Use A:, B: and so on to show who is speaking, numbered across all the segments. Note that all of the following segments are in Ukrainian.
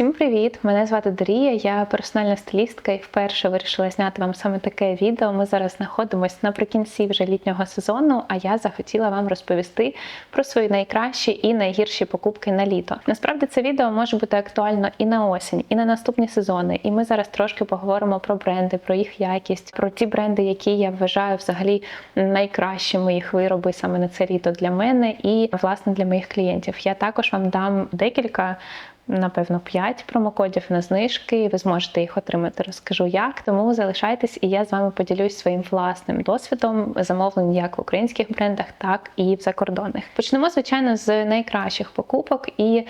A: Всім привіт! Мене звати Дарія, я персональна стилістка і вперше вирішила зняти вам саме таке відео. Ми зараз знаходимося наприкінці вже літнього сезону, а я захотіла вам розповісти про свої найкращі і найгірші покупки на літо. Насправді це відео може бути актуально і на осінь, і на наступні сезони. І ми зараз трошки поговоримо про бренди, про їх якість, про ті бренди, які я вважаю взагалі найкращими їх вироби саме на це літо для мене і власне для моїх клієнтів. Я також вам дам декілька напевно, 5 промокодів на знижки, і ви зможете їх отримати. Розкажу як. Тому залишайтесь, і я з вами поділюсь своїм власним досвідом замовлень як в українських брендах, так і в закордонних. Почнемо, звичайно, з найкращих покупок і.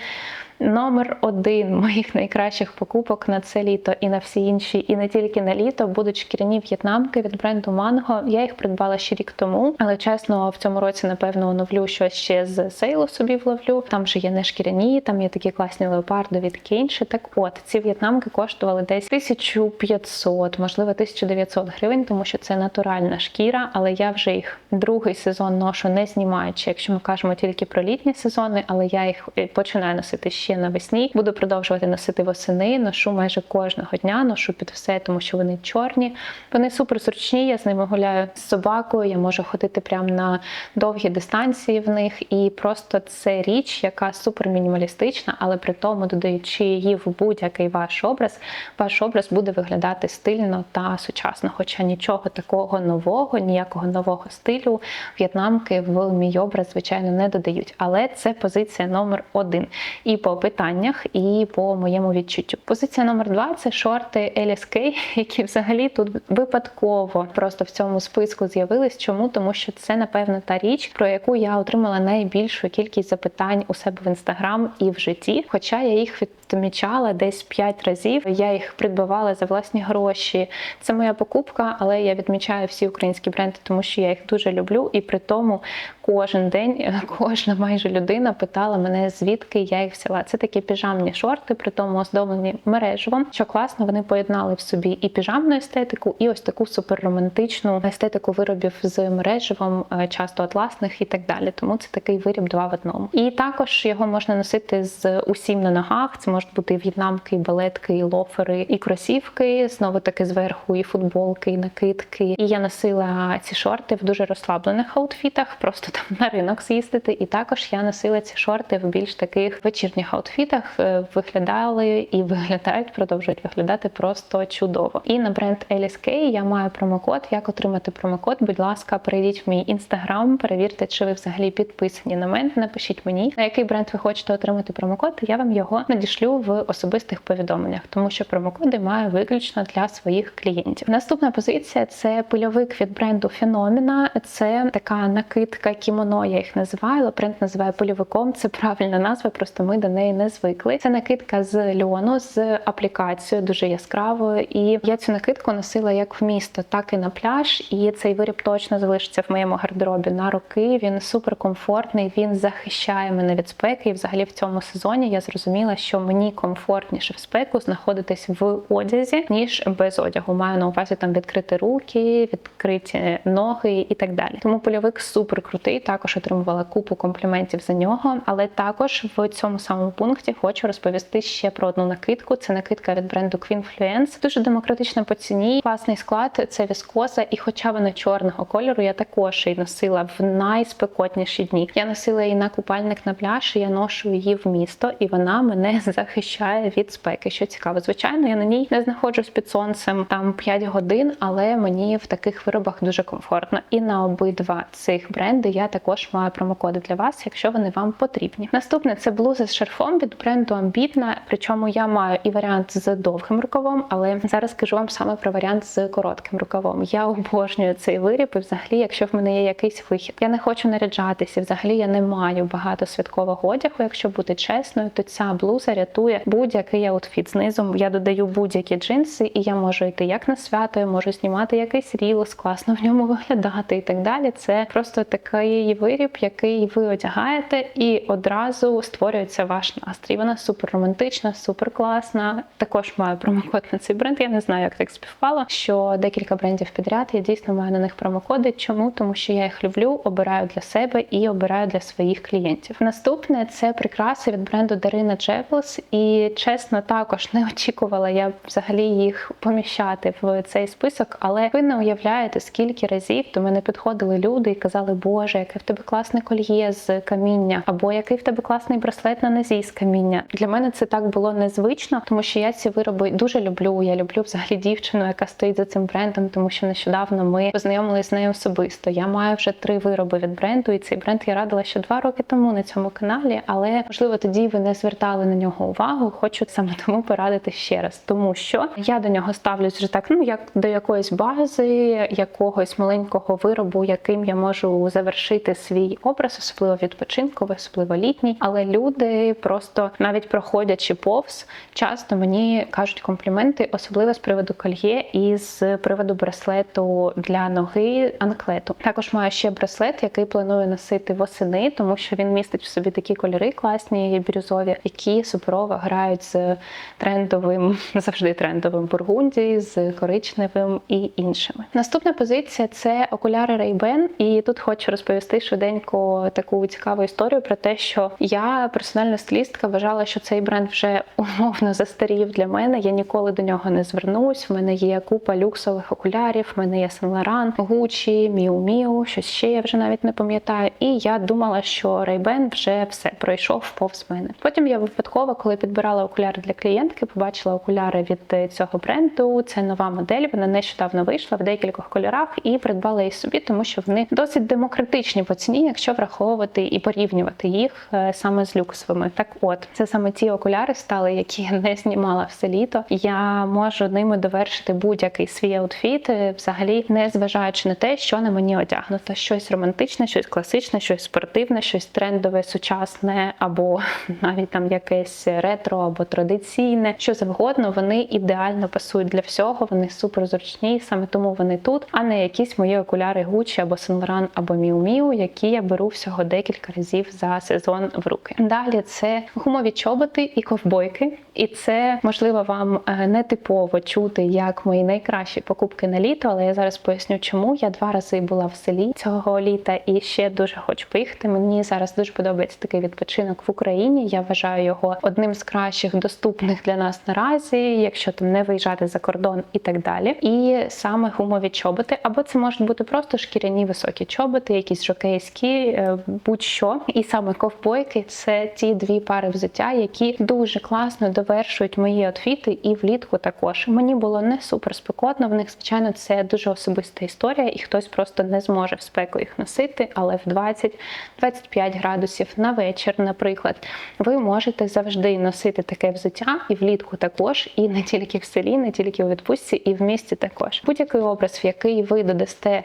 A: Номер один моїх найкращих покупок на це літо і на всі інші, і не тільки на літо будуть шкіряні в'єтнамки від бренду Mango. Я їх придбала ще рік тому, але чесно, в цьому році напевно оновлю щось ще з сейлу собі вловлю. Там же є не шкіряні, там є такі класні леопарди від Кейнші. Так от ці в'єтнамки коштували десь 1500, можливо, 1900 гривень, тому що це натуральна шкіра, але я вже їх другий сезон ношу не знімаючи, якщо ми кажемо тільки про літні сезони, але я їх починаю носити ще навесні. Буду продовжувати носити восени. Ношу майже кожного дня, ношу під все, тому що вони чорні. Вони супер зручні. Я з ними гуляю з собакою. Я можу ходити прямо на довгі дистанції в них. І просто це річ, яка супер мінімалістична, але при тому, додаючи її в будь-який ваш образ, ваш образ буде виглядати стильно та сучасно. Хоча нічого такого нового, ніякого нового стилю в'єтнамки в мій образ, звичайно, не додають. Але це позиція номер один. І по питаннях, і по моєму відчуттю. Позиція номер два це шорти LSK, які взагалі тут випадково просто в цьому списку з'явились. Чому? Тому що це, напевно, та річ, про яку я отримала найбільшу кількість запитань у себе в інстаграм і в житті. Хоча я їх відмічала десь 5 разів. Я їх придбавала за власні гроші. Це моя покупка, але я відмічаю всі українські бренди, тому що я їх дуже люблю. І при тому кожен день кожна майже людина питала мене, звідки я їх взяла. Це такі піжамні шорти, при тому оздоблені мереживом. Що класно, вони поєднали в собі і піжамну естетику, і ось таку суперромантичну естетику виробів з мереживом, е, часто атласних і так далі. Тому це такий виріб два в одному. І також його можна носити з усім на ногах. Це можуть бути і в'єтнамки, і балетки, і лофери, і кросівки. Знову таки зверху, і футболки, і накидки. І я носила ці шорти в дуже розслаблених аутфітах, просто там на ринок з'їздити. І також я носила ці шорти в більш таких вечірніх аутфітах. Е, Виглядали і виглядають, продовжують виглядати просто чудово. І на бренд LSK я маю промокод. Як отримати промокод? Будь ласка, перейдіть в мій інстаграм, перевірте, чи ви взагалі підписані на мене. Напишіть мені, на який бренд ви хочете отримати промокод. Я вам його надішлю в особистих повідомленнях, тому що промокоди маю виключно для своїх клієнтів. Наступна позиція це пильовик від бренду Феноміна. Це така накидка кімоно, я їх називаю. Бренд називає польовиком. Це правильна назва, просто ми до неї не звикли. Це накидка з льону з аплікацією, дуже яскравою. І я цю накидку носила як в місто, так і на пляж. І цей виріб точно залишиться в моєму гардеробі на роки. Він суперкомфортний, він захищає мене від спеки. І взагалі в цьому сезоні я зрозуміла, що мені комфортніше в спеку знаходитись в одязі, ніж без одягу. Маю на увазі там відкрити руки, відкриті ноги і так далі. Тому польовик супер крутий. Також отримувала купу компліментів за нього. Але також в цьому самому пункті хочу розповісти ще про одну накидку. Це накидка від бренду Queen Fluence. Дуже демократична по ціні, класний склад. Це віскоза, і хоча вона чорного кольору, я також її носила в найспекотніші дні. Я носила її на купальник на пляж. і Я ношу її в місто, і вона мене захищає від спеки. Що цікаво, звичайно, я на ній не знаходжусь під сонцем там 5 годин, але мені в таких виробах дуже комфортно. І на обидва цих бренди я також маю промокоди для вас, якщо вони вам потрібні. Наступне це блуза з шарфом від бренду Ambitna, Причому я маю і варіант з довгим рукавом, але зараз скажу вам саме про варіант з коротким рукавом. Я обожнюю цей виріб, і взагалі, якщо в мене є якийсь вихід, я не хочу наряджатися. Взагалі я не маю багато святкового одягу. Якщо бути чесною, то ця блуза рятує будь-який аутфіт. Знизу я додаю будь-які джинси, і я можу йти як на свято, я можу знімати якийсь рілс, класно в ньому виглядати і так далі. Це просто такий виріб, який ви одягаєте, і одразу створюється ваш ваш настрій. Вона супер романтична, супер класна. Також маю промокод на цей бренд. Я не знаю, як так співпало. Що декілька брендів підряд я дійсно маю на них промокоди. Чому? Тому що я їх люблю, обираю для себе і обираю для своїх клієнтів. Наступне це прикраси від бренду Дарина Джевелс. І чесно, також не очікувала я взагалі їх поміщати в цей список, але ви не уявляєте, скільки разів до мене підходили люди і казали, Боже, яке в тебе класне кольє з каміння, або який в тебе класний браслет на нозі з каміння. Для мене це так було незвично, тому що я ці вироби дуже люблю. Я люблю взагалі дівчину, яка стоїть за цим брендом, тому що нещодавно ми познайомилися з нею особисто. Я маю вже три вироби від бренду, і цей бренд я радила ще два роки тому на цьому каналі. Але можливо тоді ви не звертали на нього увагу. Хочу саме тому порадити ще раз, тому що я до нього ставлюсь вже так, ну як до якоїсь бази, якогось маленького виробу, яким я можу завершити свій образ, особливо відпочинковий, особливо літній. Але люди просто навіть проходячи повз, часто мені кажуть компліменти, особливо з приводу кольє і з приводу браслету для ноги анклету. Також маю ще браслет, який планую носити восени, тому що він містить в собі такі кольори класні, бірюзові, які суперово грають з трендовим, завжди трендовим бургунді, з коричневим і іншими. Наступна позиція це окуляри Ray-Ban. І тут хочу розповісти швиденько таку цікаву історію про те, що я персональна стилістка вважала, що цей бренд вже умовно застарів для мене. Я ніколи до нього не звернусь. В мене є купа люксових окулярів, в мене є Gucci, Miu Miu, щось ще я вже навіть не пам'ятаю. І я думала, що Ray-Ban вже все пройшов повз мене. Потім я випадково, коли підбирала окуляри для клієнтки, побачила окуляри від цього бренду. Це нова модель. Вона нещодавно вийшла в декількох кольорах і придбала їх собі, тому що вони досить демократичні по ціні, якщо враховувати і порівнювати їх е, саме з люксовими. Так, от це саме ті окуляри стали, які я не знімала все літо. Я можу ними довершити будь-який свій аутфіт, е, взагалі не зважаючи на те, що на мені одягнуто. Щось романтичне, щось класичне, щось спортивне, щось трендове, сучасне, або навіть там якесь ретро або традиційне, що завгодно. Вони ідеально пасують для всього. Вони супер зручні, саме тому вони тут, а не якісь мої окуляри Gucci або Laurent або Miu Miu, які я беру всього декілька разів за сезон в руки. Далі це гумові чоботи і ковбойки, і це можливо вам е, не типово чути як мої найкращі покупки на літо, але я зараз поясню, чому я два рази була в селі цього літа і ще дуже хочу поїхати. Мені зараз дуже подобається такий відпочинок в Україні. Я вважаю його одним з кращих доступних для нас наразі, якщо там не виїжджати за кордон і так далі. І саме гумові чоботи, або це можуть бути просто шкіряні високі чоботи, якісь жокейські, е, будь-що. І саме ковбойки це ті дві пари взуття, які дуже класно довершують мої outfіти і влітку також. Мені було не супер спекотно. В них, звичайно, це дуже особиста історія, і хтось просто не зможе в спеку їх носити, але в 20-25 градусів на вечір, наприклад, ви можете завжди носити таке взуття і влітку також, і не тільки в селі, не тільки у відпустці, і в місті також. Будь-який образ, в який ви додасте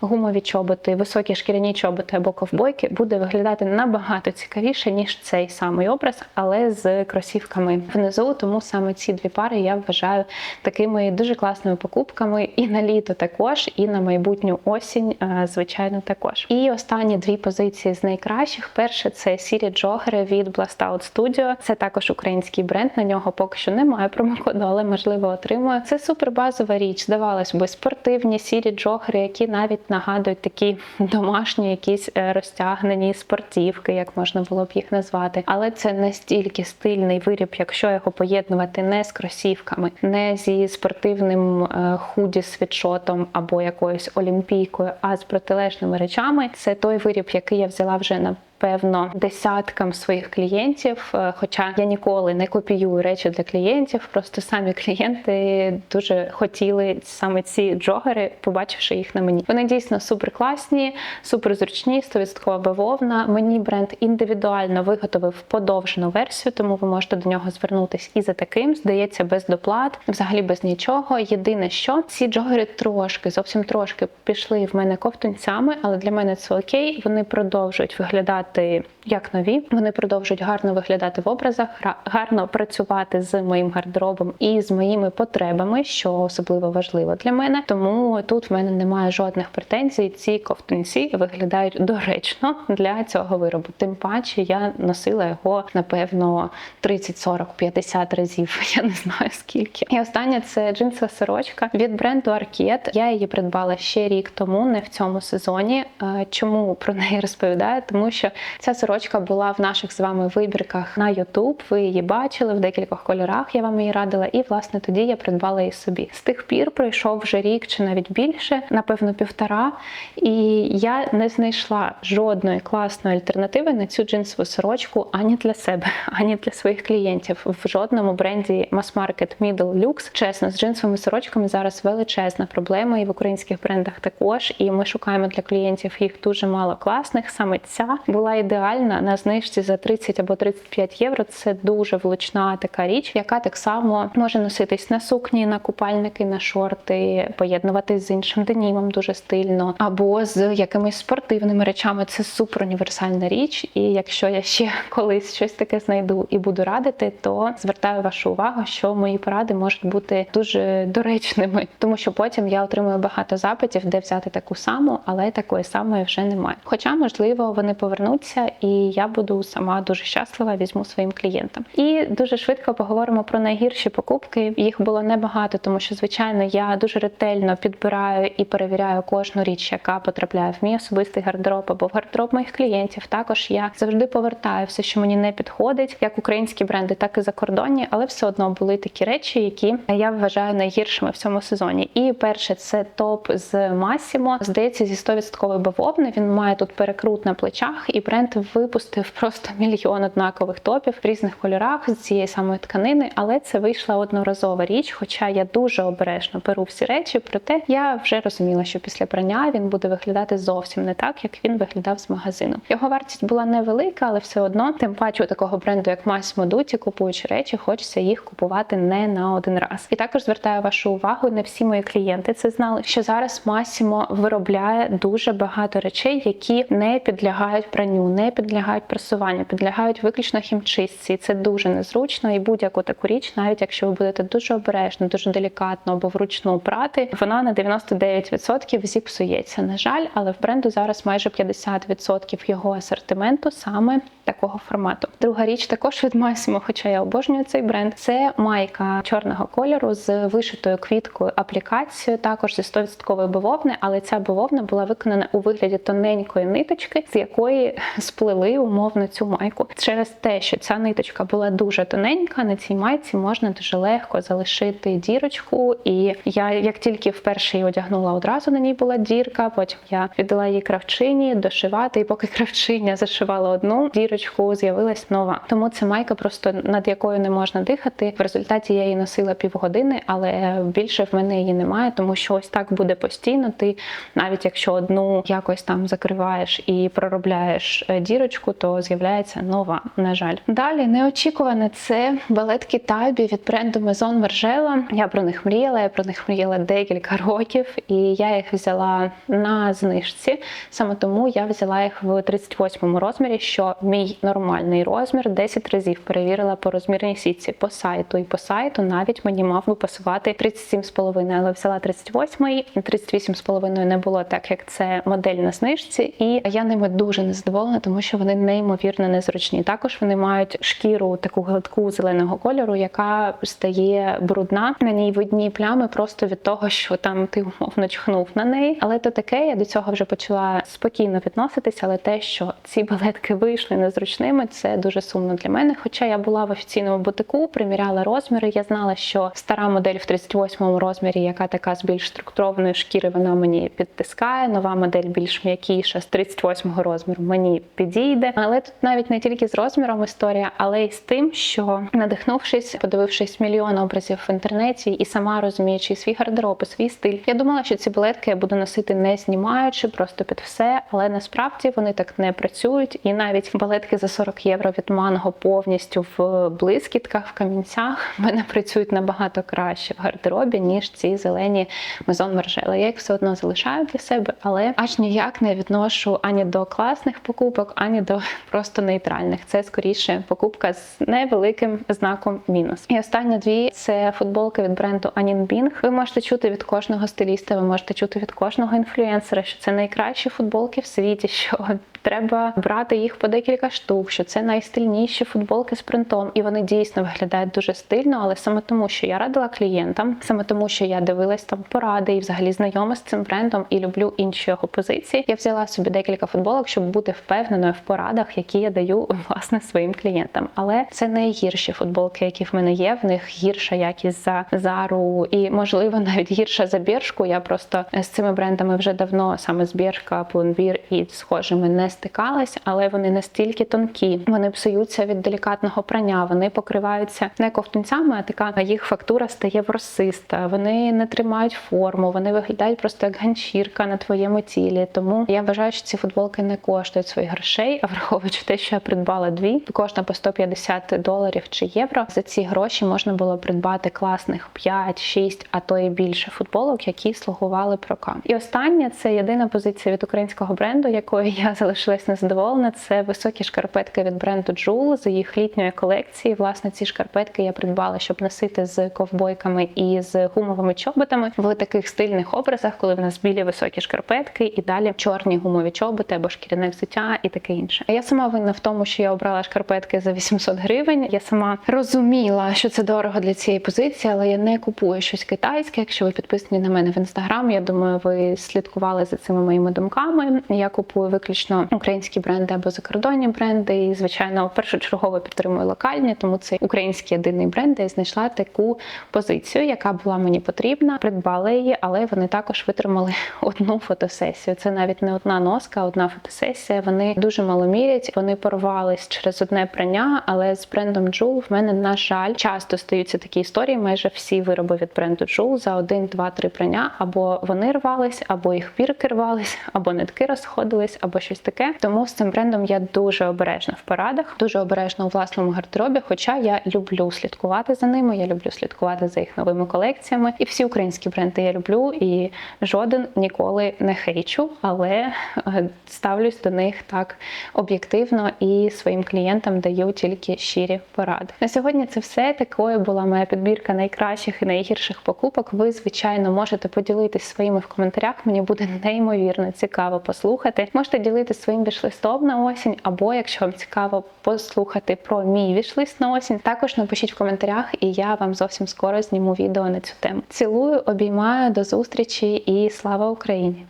A: гумові чоботи, високі шкіряні чоботи або ковбойки, буде виглядати набагато цікавіше, ніж цей самий образ, але з кросівками внизу. Тому саме ці дві пари я вважаю такими дуже класними покупками і на літо також, і на майбутню осінь, е, звичайно, також. І останні дві позиції з найкращих. Перше це сірі джогери від Blast Out Studio. Це також український бренд. На нього поки що немає промокоду, але можливо отримую. Це супер базова річ. Здавалось би, спортивні сірі джогери, які навіть нагадують такі домашні, якісь е, розтягнені спортівки, як можна було б їх назвати. Але це настільки стильний виріб, якщо його поєднувати не з кросівками, не зі спортивним е, худі світшотом або якоюсь олімпійкою, а з протилежними речами. Це той виріб, який я взяла вже на певно десяткам своїх клієнтів. Е, Хоча я ніколи не копіюю речі для клієнтів, просто самі клієнти дуже хотіли саме ці джогери, побачивши їх на мені. Вони дійсно супер класні, супер зручні, 100% бавовна. Мені бренд індивідуально виготовив подовжену версію, тому ви можете до нього звернутися і за таким. Здається, без доплат, взагалі без нічого. Єдине, що ці джогери трошки, зовсім трошки пішли в мене ковтунцями, але для мене це окей. Вони продовжують виглядати препарати як нові. Вони продовжують гарно виглядати в образах, гарно працювати з моїм гардеробом і з моїми потребами, що особливо важливо для мене. Тому тут в мене немає жодних претензій. Ці ковтунці виглядають доречно для цього виробу. Тим паче я носила його напевно 30, 40, 50 разів. Я не знаю скільки. І остання це джинсова сорочка від бренду Arket. Я її придбала ще рік тому, не в цьому сезоні. Е, Чому про неї розповідаю? Тому що ця сорочка була в наших з вами вибірках на YouTube. Ви її бачили в декількох кольорах. Я вам її радила, і власне тоді я придбала її собі. З тих пір пройшов вже рік чи навіть більше, напевно, півтора. І я не знайшла жодної класної альтернативи на цю джинсову сорочку ані для себе, ані для своїх клієнтів. В жодному бренді Market Middle Lux. Чесно, з джинсовими сорочками зараз величезна проблема, і в українських брендах також. І ми шукаємо для клієнтів їх дуже мало класних. Саме ця була ідеальна на знижці за 30 або 35 євро. Це дуже влучна така річ, яка так само може носитись на сукні, на купальники, на шорти, поєднуватись з іншим денімом дуже стильно, або з якимись спортивними речами. Це супер універсальна річ. І якщо я ще колись щось таке знайду і буду радити, то звертаю вашу увагу, що мої поради можуть бути дуже доречними, тому що потім я отримую багато запитів, де взяти таку саму, але такої самої вже немає. Хоча, можливо, вони повернуться, і я буду сама дуже щаслива, візьму своїм клієнтам. І дуже швидко поговоримо про найгірші покупки. Їх було небагато, тому що, звичайно, я дуже ретельно підбираю і перевіряю кожну річ, яка потрапляє в мій особистий гардероб або в гардероб моїх клієнтів. Також я завжди повертаю все, що мені не підходить, як українські бренди, так і закордонні, але все одно були такі речі, які я вважаю найгіршими в цьому сезоні. І перше це топ з Massimo. Здається, зі 100% бавовни. Він має тут перекрут на плечах, і бренд випустив просто мільйон однакових топів в різних кольорах з цієї самої тканини, але це вийшла одноразова річ. Хоча я дуже обережно беру всі речі, проте я вже розуміла, що після прання він буде виглядати зовсім не так, як він виглядав з магазину. Його вартість була невелика, але все одно, тим паче у такого бренду, як Massimo Dutti, купуючи речі, хочеться їх купувати не на один раз. І також звертаю вашу увагу, не всі мої клієнти це знали, що зараз Massimo виробляє дуже багато речей, які не підлягають пранню, не підлягають пресуванню, підлягають виключно хімчистці. Це дуже незручно, і будь-яку таку річ, навіть якщо ви будете дуже обережно, дуже делікатно або вручну прати, вона на 99% зіпсується. На жаль, але в бренду зараз майже 50% його асортименту саме такого формату. Друга річ також від Massimo, хоча я обожнюю цей бренд. Це майка чорного кольору з вишитою квіткою аплікацією, також зі 100% бавовни, але ця бавовна була виконана у вигляді тоненької ниточки, з якої сплели умовно цю майку. Через те, що ця ниточка була дуже тоненька, на цій майці можна дуже легко залишити дірочку. І я, як тільки вперше її одягнула, одразу на ній була дірка. Потім я віддала її кравчині дошивати, і поки кравчиня зашивала одну дірочку, з'явилась нова. Тому це майка, просто над якою не можна дихати. В результаті я її носила півгодини, але більше в мене її немає, тому що ось так буде постійно. Ти навіть якщо одну якось там закриваєш і проробляєш е, дірочку, то з'являється нова. На жаль, далі неочікуване це балетки Табі від бренду Maison Margiela. Я про них мріяла. Я про них мріяла декілька років, і я їх взяла на знижці. Саме тому я взяла їх в 38 розмірі, що мій нормальний розмір 10 разів перевірила по розмірній сітці по сайту. І по сайту навіть мені мав би пасувати 37,5, але взяла 38 і 38,5 не було так, як це модель на знижці. І я ними дуже незадоволена, тому що вони неймовірно незручні. Також вони мають шкіру таку гладку зеленого кольору, яка стає брудна. На ній видні плями просто від того, що там ти умовно чхнув на неї. Але то таке, я до цього вже почала спокійно відноситися. Але те, що ці балетки вийшли незручними, це дуже сумно для мене. Хоча я була в офіційному бутику, приміряла розміри. Я знала, що стара модель в 38 розмірі, яка така з більш структурованої шкіри, вона мені підтискає. Нова модель більш м'якіша з 38 розміру мені підійде. Але тут навіть не тільки з розміром історія, але й з тим, що надихнувшись, подивившись мільйон образів в інтернеті і сама розуміючи свій гардероб, і свій стиль, я думала, що ці балетки я буду носити не знімаючи, просто під все. Але насправді вони так не працюють. І навіть балетки шкарпетки за 40 євро від манго повністю в блискітках, в камінцях. В мене працюють набагато краще в гардеробі, ніж ці зелені Мезон Маржела. Я їх все одно залишаю для себе, але аж ніяк не відношу ані до класних покупок, ані до просто нейтральних. Це скоріше покупка з невеликим знаком мінус. І останні дві це футболки від бренду Bing. Ви можете чути від кожного стиліста, ви можете чути від кожного інфлюенсера, що це найкращі футболки в світі. що Треба брати їх по декілька штук, що це найстильніші футболки з принтом, і вони дійсно виглядають дуже стильно, але саме тому, що я радила клієнтам, саме тому, що я дивилась там поради і взагалі знайома з цим брендом і люблю інші його позиції. Я взяла собі декілька футболок, щоб бути впевненою в порадах, які я даю власне своїм клієнтам. Але це найгірші футболки, які в мене є. В них гірша якість за зару, і можливо навіть гірша за біршку. Я просто з цими брендами вже давно саме з біршка, пломбір і схожими не стикалась, але вони настільки тонкі, вони псуються від делікатного прання, вони покриваються не ковтунцями, а така їх фактура стає ворсиста. Вони не тримають форму, вони виглядають просто як ганчірка на твоєму тілі. Тому я вважаю, що ці футболки не коштують своїх грошей, а враховуючи те, що я придбала дві, кожна по 150 доларів чи євро. За ці гроші можна було придбати класних 5, 6, а то і більше футболок, які слугували прокам. І останнє це єдина позиція від українського бренду, якою я залишилась незадоволена. Це високі шкарпетки від бренду Joule з їх літньої колекції. Власне, ці шкарпетки я придбала, щоб носити з ковбойками і з гумовими чоботами в таких стильних образах, коли в нас білі високі шкарпетки і далі чорні гумові чоботи або шкіряне взуття і таке інше. Я сама винна в тому, що я обрала шкарпетки за 800 гривень. Я сама розуміла, що це дорого для цієї позиції, але я не купую щось китайське. Якщо ви підписані на мене в інстаграм, я думаю, ви слідкували за цими моїми думками. Я купую виключно українські бренди або закордонні бренди. І звичайно, першочергово підтримую локальні, тому це український єдиний бренд. де Я знайшла таку позицію, яка була мені потрібна. Придбала її, але вони також витримали одну фотосесію. Це навіть не одна носка, а одна фотосесія. Вони дуже мало мірять. Вони порвались через одне прання, але з брендом Joule в мене на жаль часто стаються такі історії. Майже всі вироби від бренду Joule за один, два, три прання або вони рвались, або їх бірки рвались, або нитки розходились, або щось таке. Тому з цим брендом я дуже обережна в порадах, дуже обережна у власному гардеробі. Хоча я люблю слідкувати за ними, я люблю слідкувати за їх новими колекціями. І всі українські бренди я люблю, і жоден ніколи не хейчу, але е, ставлюсь до них так об'єктивно і своїм клієнтам даю тільки щирі поради. На сьогодні це все. Такою була моя підбірка найкращих і найгірших покупок. Ви, звичайно, можете поділитись своїми в коментарях. Мені буде неймовірно цікаво послухати. Можете ділитися своїм вішлистом на осінь, або якщо вам цікаво послухати про мій вішлист на осінь, також напишіть в коментарях, і я вам зовсім скоро зніму відео на цю тему. Цілую, обіймаю, до зустрічі і слава Україні!